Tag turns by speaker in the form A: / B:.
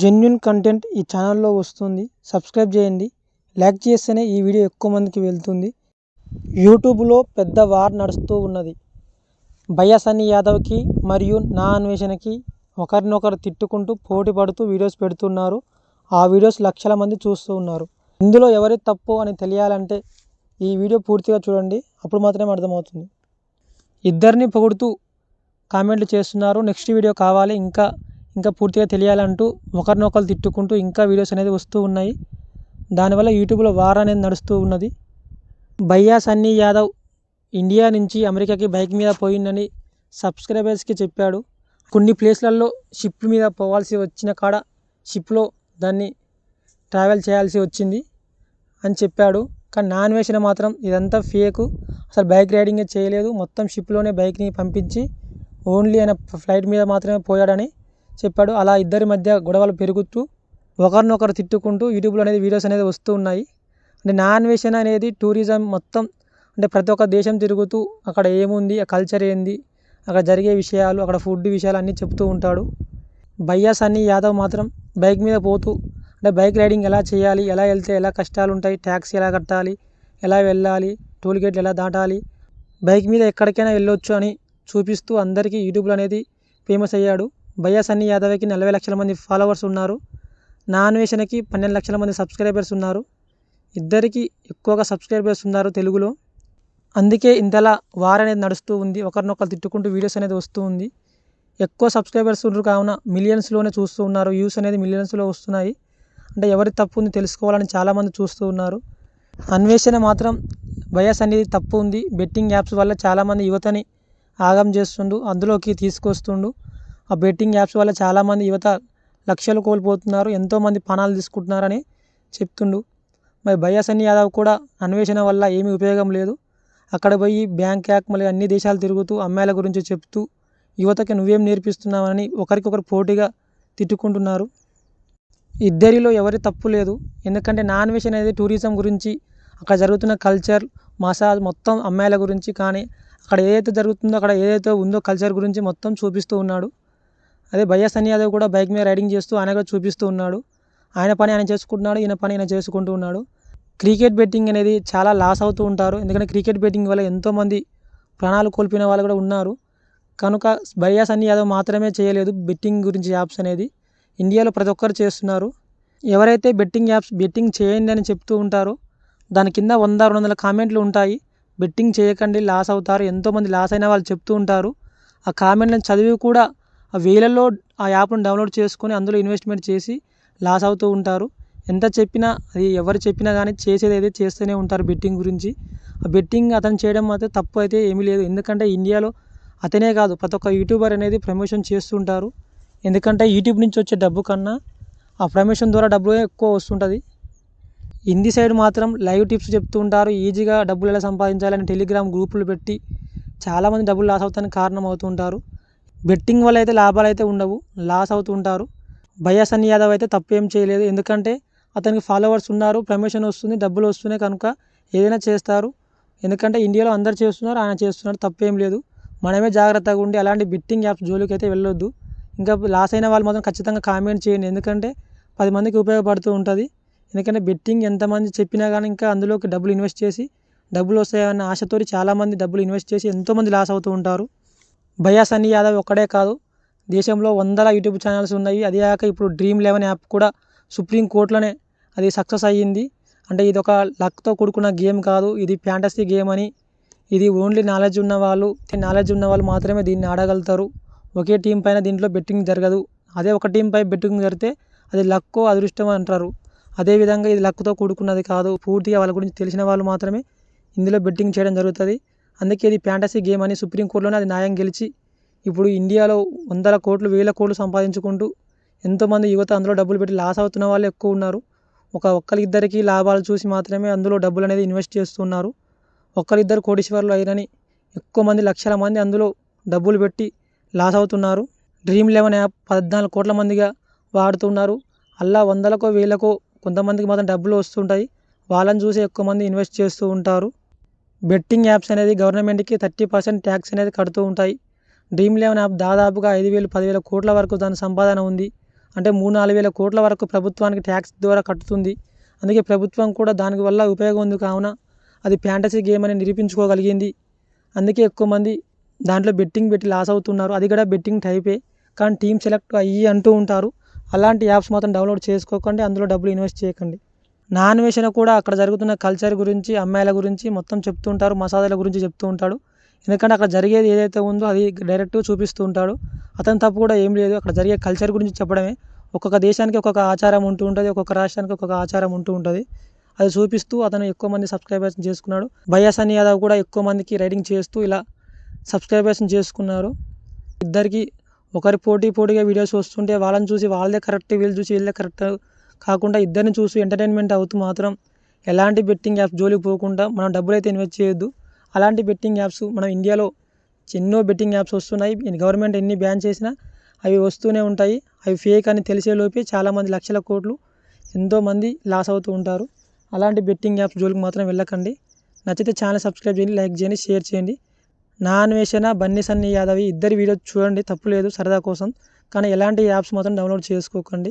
A: Genuine content ఈ ఛానల్లో వస్తుంది. సబ్స్క్రైబ్ చేయండి. లైక్ చేస్తేనే ఈ వీడియో ఎక్కువ మందికి వెళ్తుంది. యూట్యూబ్లో పెద్ద వార్ నడుస్తూ ఉన్నది. భయ్యా సన్నీ యాదవ్కి మరియు నా అన్వేషణకి ఒకరినొకరు తిట్టుకుంటూ పోటీ పడుతూ వీడియోస్ పెడుతున్నారు. ఆ వీడియోస్ లక్షల మంది చూస్తూ ఉన్నారు. ఇందులో ఎవరి తప్పు అని తెలియాలంటే ఈ వీడియో పూర్తిగా చూడండి. అప్పుడు మాత్రమే అర్థమవుతుంది. ఇద్దరిని పొగుడుతూ కామెంట్లు చేస్తున్నారు. నెక్స్ట్ వీడియో కావాలి. ఇంకా ఇంకా పూర్తిగా తెలియాలంటూ ఒకరినొకరు తిట్టుకుంటూ ఇంకా వీడియోస్ అనేది వస్తూ ఉన్నాయి. దానివల్ల యూట్యూబ్లో వార్ అనేది నడుస్తూ ఉన్నది. భయ్యా సన్నీ యాదవ్ ఇండియా నుంచి అమెరికాకి బైక్ మీద పోయిందని సబ్స్క్రైబర్స్కి చెప్పాడు. కొన్ని ప్లేస్లలో షిప్ మీద పోవాల్సి వచ్చిన కాడ షిప్లో దాన్ని ట్రావెల్ చేయాల్సి వచ్చింది అని చెప్పాడు. కానీ నాన్ వేసిన మాత్రం ఇదంతా ఫేకు. అసలు బైక్ రైడింగే చేయలేదు. మొత్తం షిప్లోనే బైక్ని పంపించి ఓన్లీ ఆయన ఫ్లైట్ మీద మాత్రమే పోయాడని చెప్పాడు. అలా ఇద్దరి మధ్య గొడవలు పెరుగుతూ ఒకరినొకరు తిట్టుకుంటూ యూట్యూబ్లో అనేది వీడియోస్ అనేది వస్తూ ఉన్నాయి. అంటే నా అన్వేషణ అనేది టూరిజం మొత్తం అంటే ప్రతి ఒక్క దేశం తిరుగుతూ అక్కడ ఏముంది ఆ కల్చర్ ఏంది అక్కడ జరిగే విషయాలు అక్కడ ఫుడ్ విషయాలు అన్నీ చెప్తూ ఉంటాడు. భయ్యా సన్నీ యాదవ్ మాత్రం బైక్ మీద పోతూ అంటే బైక్ రైడింగ్ ఎలా చేయాలి ఎలా వెళ్తే ఎలా కష్టాలు ఉంటాయి ట్యాక్సీ ఎలా కట్టాలి ఎలా వెళ్ళాలి టోల్ గేట్లు ఎలా దాటాలి బైక్ మీద ఎక్కడికైనా వెళ్ళొచ్చు అని చూపిస్తూ అందరికీ యూట్యూబ్లో అనేది ఫేమస్ అయ్యాడు. భయ్యా సన్నీ యాదవ్కి నలభై లక్షల మంది ఫాలోవర్స్ ఉన్నారు. నా అన్వేషణకి పన్నెండు లక్షల మంది సబ్స్క్రైబర్స్ ఉన్నారు. ఇద్దరికి ఎక్కువగా సబ్స్క్రైబర్స్ ఉన్నారు తెలుగులో. అందుకే ఇంతలా వార్ అనేది నడుస్తూ ఉంది. ఒకరినొకరు తిట్టుకుంటూ వీడియోస్ అనేది వస్తూ ఉంది. ఎక్కువ సబ్స్క్రైబర్స్ ఉన్నారు కావున మిలియన్స్లోనే చూస్తూ ఉన్నారు. వ్యూస్ అనేది మిలియన్స్లో వస్తున్నాయి. అంటే ఎవరి తప్పు ఉంది తెలుసుకోవాలని చాలామంది చూస్తూ ఉన్నారు. అన్వేషణ మాత్రం వయస్ అనేది తప్పు ఉంది. బెట్టింగ్ యాప్స్ వల్ల చాలామంది యువతని ఆగం చేస్తుండు అందులోకి తీసుకొస్తుండు ఆ బెట్టింగ్ యాప్స్ వల్ల చాలామంది యువత లక్షలు కోల్పోతున్నారు ఎంతోమంది ప్రాణాలు తీసుకుంటున్నారని చెప్తుండు. మరి బయాస్ సన్నీ యాదవ్ కూడా అన్వేషణ వల్ల ఏమీ ఉపయోగం లేదు. అక్కడ పోయి బ్యాంక్ యాక్ మళ్ళీ అన్ని దేశాలు తిరుగుతూ అమ్మాయిల గురించి చెప్తూ యువతకి నువ్వేం నేర్పిస్తున్నావని ఒకరికొకరు పోటీగా తిట్టుకుంటున్నారు. ఇద్దరిలో ఎవరి తప్పు లేదు. ఎందుకంటే నా అన్వేషణ అనేది టూరిజం గురించి అక్కడ జరుగుతున్న కల్చర్ మసాజ్ మొత్తం అమ్మాయిల గురించి కానీ అక్కడ ఏదైతే జరుగుతుందో అక్కడ ఏదైతే ఉందో కల్చర్ గురించి మొత్తం చూపిస్తూ ఉన్నాడు. అదే భయ్యా సన్నీ యాదవ్ కూడా బైక్ మీద రైడింగ్ చేస్తూ ఆయన కూడా చూపిస్తూ ఉన్నాడు. ఆయన పని ఆయన చేసుకుంటున్నాడు ఈయన పని ఆయన చేసుకుంటూ ఉన్నాడు. క్రికెట్ బెట్టింగ్ అనేది చాలా లాస్ అవుతూ ఉంటారు. ఎందుకంటే క్రికెట్ బెట్టింగ్ వల్ల ఎంతోమంది ప్రాణాలు కోల్పోయిన వాళ్ళు కూడా ఉన్నారు. కనుక భయ్యా సన్నీ యాదవ్ మాత్రమే చేయలేదు బెట్టింగ్ గురించి యాప్స్ అనేది. ఇండియాలో ప్రతి ఒక్కరు చేస్తున్నారు. ఎవరైతే బెట్టింగ్ యాప్స్ బెట్టింగ్ చేయండి అని చెప్తూ ఉంటారో దాని కింద వంద రెండు వందల కామెంట్లు ఉంటాయి. బెట్టింగ్ చేయకండి లాస్ అవుతారు. ఎంతోమంది లాస్ అయిన వాళ్ళు చెప్తూ ఉంటారు. ఆ కామెంట్లను చదివి కూడా వేలల్లో ఆ యాప్ను డౌన్లోడ్ చేసుకొని అందులో ఇన్వెస్ట్మెంట్ చేసి లాస్ అవుతూ ఉంటారు. ఎంత చెప్పినా అది ఎవరు చెప్పినా కానీ చేసేది అయితే చేస్తూనే ఉంటారు బెట్టింగ్ గురించి. ఆ బెట్టింగ్ అతను చేయడం మాత్రం తప్పు అయితే ఏమీ లేదు. ఎందుకంటే ఇండియాలో అతనే కాదు ప్రతి ఒక్క యూట్యూబర్ అనేది ప్రమోషన్ చేస్తుంటారు ఎందుకంటే యూట్యూబ్ నుంచి వచ్చే డబ్బు కన్నా ఆ ప్రమోషన్ ద్వారా డబ్బు ఎక్కువ వస్తుంటుంది. హిందీ సైడ్ మాత్రం లైవ్ టిప్స్ చెప్తూ ఉంటారు. ఈజీగా డబ్బులు ఎలా సంపాదించాలని టెలిగ్రామ్ గ్రూపులు పెట్టి చాలామంది డబ్బులు లాస్ అవుతానికి కారణం అవుతూ ఉంటారు. బెట్టింగ్ వల్ల అయితే లాభాలు అయితే ఉండవు లాస్ అవుతూ ఉంటారు. భయా సన్నీ యాదవ్ అయితే తప్పేం చేయలేదు. ఎందుకంటే అతనికి ఫాలోవర్స్ ఉన్నారు ప్రమోషన్ వస్తుంది డబ్బులు వస్తున్నాయి కనుక ఏదైనా చేస్తారు. ఎందుకంటే ఇండియాలో అందరు చేస్తున్నారు ఆయన చేస్తున్నారు తప్పేం లేదు. మనమే జాగ్రత్తగా ఉండి అలాంటి బిట్టింగ్ యాప్స్ జోలికి అయితే వెళ్ళొద్దు. ఇంకా లాస్ అయిన వాళ్ళు మాత్రం ఖచ్చితంగా కామెంట్ చేయండి. ఎందుకంటే పది మందికి ఉపయోగపడుతూ ఉంటుంది. ఎందుకంటే బెట్టింగ్ ఎంతమంది చెప్పినా కానీ ఇంకా అందులోకి డబ్బులు ఇన్వెస్ట్ చేసి డబ్బులు వస్తాయన్న ఆశతో చాలామంది డబ్బులు ఇన్వెస్ట్ చేసి ఎంతోమంది లాస్ అవుతూ ఉంటారు. బయా సన్నీ యాదవ్ ఒక్కడే కాదు. దేశంలో వందల యూట్యూబ్ ఛానల్స్ ఉన్నాయి. అదే కాక ఇప్పుడు డ్రీమ్ లెవెన్ యాప్ కూడా సుప్రీం కోర్టులోనే అది సక్సెస్ అయ్యింది. అంటే ఇది ఒక లక్తో కూడుకున్న గేమ్ కాదు. ఇది ఫ్యాంటసీ గేమ్ అని ఇది ఓన్లీ నాలెడ్జ్ ఉన్న వాళ్ళు నాలెడ్జ్ ఉన్న వాళ్ళు మాత్రమే దీన్ని ఆడగలుగుతారు. ఒకే టీం పైన దీంట్లో బెట్టింగ్ జరగదు. అదే ఒక టీం పై బెట్టింగ్ జరిగితే అది లక్కో అదృష్టం అంటారు. అదేవిధంగా ఇది లక్తో కూడుకున్నది కాదు. పూర్తిగా వాళ్ళ గురించి తెలిసిన వాళ్ళు మాత్రమే ఇందులో బెట్టింగ్ చేయడం జరుగుతుంది. అందుకే ఇది ఫ్యాంటసీ గేమ్ అని సుప్రీంకోర్టులోనే అది న్యాయం గెలిచి ఇప్పుడు ఇండియాలో వందల కోట్లు వేల కోట్లు సంపాదించుకుంటూ ఎంతోమంది యువత అందులో డబ్బులు పెట్టి లాస్ అవుతున్న వాళ్ళు ఎక్కువ ఉన్నారు. ఒక ఒక్కరిద్దరికి లాభాలు చూసి మాత్రమే అందులో డబ్బులు అనేది ఇన్వెస్ట్ చేస్తున్నారు. ఒక్కరిద్దరు కోటీశ్వర్లు అయినని ఎక్కువ మంది లక్షల మంది అందులో డబ్బులు పెట్టి లాస్ అవుతున్నారు. డ్రీమ్ లెవెన్ యాప్ పద్నాలుగు కోట్ల మందిగా వాడుతున్నారు. అలా వందలకో వేలకో కొంతమందికి మాత్రం డబ్బులు వస్తుంటాయి. వాళ్ళని చూసి ఎక్కువ మంది ఇన్వెస్ట్ చేస్తూ ఉంటారు. బెట్టింగ్ యాప్స్ అనేది గవర్నమెంట్కి థర్టీ పర్సెంట్ ట్యాక్స్ అనేది కడుతూ ఉంటాయి. డ్రీమ్ లెవెన్ యాప్ దాదాపుగా ఐదు వేలు పదివేల కోట్ల వరకు దాని సంపాదన ఉంది. అంటే మూడు నాలుగు వేల కోట్ల వరకు ప్రభుత్వానికి ట్యాక్స్ ద్వారా కట్టుతుంది. అందుకే ప్రభుత్వం కూడా దాని వల్ల ఉపయోగం ఉంది కావున అది ఫ్యాంటసీ గేమ్ అని నిరూపించుకోగలిగింది. అందుకే ఎక్కువ మంది దాంట్లో బెట్టింగ్ పెట్టి లాస్ అవుతున్నారు. అది కూడా బెట్టింగ్ టైపే. కానీ టీం సెలెక్ట్ అయ్యి అంటూ ఉంటారు. అలాంటి యాప్స్ మాత్రం డౌన్లోడ్ చేసుకోకండి. అందులో డబ్బులు ఇన్వెస్ట్ చేయకండి. నా అన్వేషణ కూడా అక్కడ జరుగుతున్న కల్చర్ గురించి అమ్మాయిల గురించి మొత్తం చెప్తూ ఉంటారు మసాదాల గురించి చెప్తూ ఉంటాడు. ఎందుకంటే అక్కడ జరిగేది ఏదైతే ఉందో అది డైరెక్ట్గా చూపిస్తూ ఉంటాడు. అతని తప్పు కూడా ఏం లేదు. అక్కడ జరిగే కల్చర్ గురించి చెప్పడమే. ఒక్కొక్క దేశానికి ఒక్కొక్క ఆచారం ఉంటూ ఉంటుంది ఒక్కొక్క రాష్ట్రానికి ఒక్కొక్క ఆచారం ఉంటూ ఉంటుంది. అది చూపిస్తూ అతను ఎక్కువ మంది సబ్స్క్రైబర్స్ చేసుకున్నాడు. బయాసని యాదవ్ కూడా ఎక్కువ మందికి రైడింగ్ చేస్తూ ఇలా సబ్స్క్రైబర్స్ చేసుకున్నారు. ఇద్దరికి ఒకరి పోటీ పోటీగా వీడియోస్ వస్తుంటే వాళ్ళని చూసి వాళ్ళదే కరెక్ట్ వీళ్ళు చూసి వీళ్ళదే కరెక్ట్ కాకుండా ఇద్దరిని చూసి ఎంటర్టైన్మెంట్ అవుతూ మాత్రం ఎలాంటి బెట్టింగ్ యాప్స్ జోలికి పోకుండా మనం డబ్బులు అయితే ఇన్వెస్ట్ చేయొద్దు. అలాంటి బెట్టింగ్ యాప్స్ మన ఇండియాలో ఎన్నో బెట్టింగ్ యాప్స్ వస్తున్నాయి. గవర్నమెంట్ ఎన్ని బ్యాన్ చేసినా అవి వస్తూనే ఉంటాయి. అవి ఫేక్ అని తెలిసేలోపే చాలామంది లక్షల కోట్లు ఎంతోమంది లాస్ అవుతూ ఉంటారు. అలాంటి బెట్టింగ్ యాప్స్ జోలికి మాత్రం వెళ్ళకండి. నచ్చితే ఛానల్ సబ్స్క్రైబ్ చేయండి లైక్ చేయండి షేర్ చేయండి. నా అన్వేషణ బన్నీ సన్నీ యాదవి ఇద్దరి వీడియో చూడండి తప్పు లేదు సరదా కోసం. కానీ ఎలాంటి యాప్స్ మాత్రం డౌన్లోడ్ చేసుకోకండి.